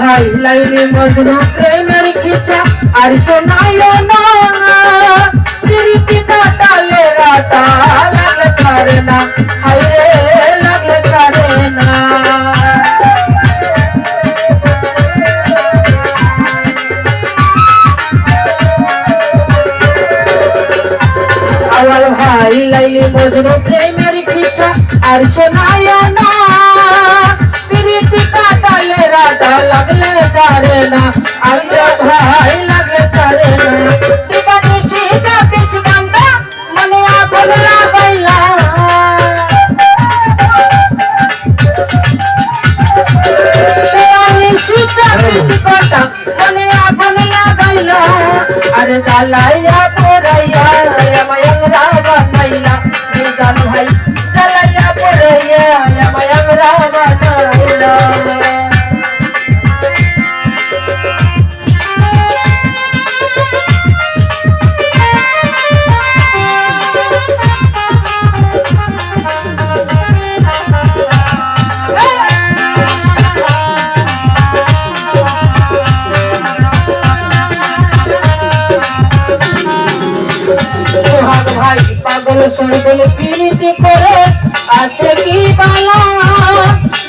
ভাই লাইলি মজনু প্রেমের খিচা, আর শোনায় না। কাটালে রাতা, লাগে ছাড়ে না। হাইরে, লাগে ছাড়ে না। আওয়াল ভাই লাইলি মজনু প্রেমের খিচা, আর শোনায় না। রাতা লাগলে ছাড়ে না আল্লাহ ভাই লাগলে ছাড়ে না। আরে জ্বালাইয়া পোড়াইয়া মায়াং রাগা নাইলা নিজান ভাই, জ্বালাইয়া পোড়াইয়া মায়াং রাগা নাইলা ভাই, পাগল সৈগল পিরিতি করে আছে কি বালা?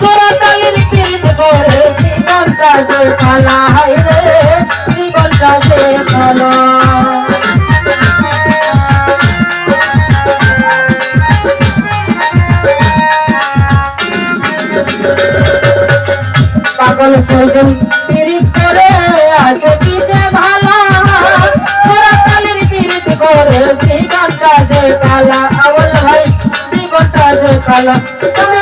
তোরা কালের পিরিত করে জীবনটা যে খালা হাই রে, জীবনটা যে খালা পাগল সৈগল পিরিত করে আছে কি যে ভালা তোরা কালের পিরিত করে জীবনটা যে কালা আওয়াল ভাই জীবনটা যে কালা। তবে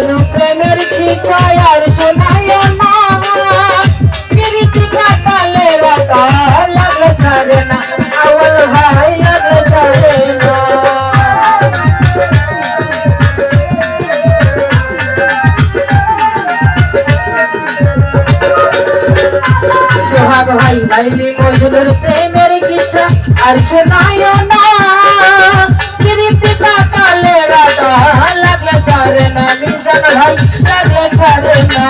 মজনু প্রেমের খিচায় আর সোহাগ ভাই লাইলি মজুরের প্রেমের কিচ্ছা আর শোনায় না। প্রীতি কাটালে রাতা লাগলে ছাড়ে না মিজান ভাই, লাগলে ছাড়ে না।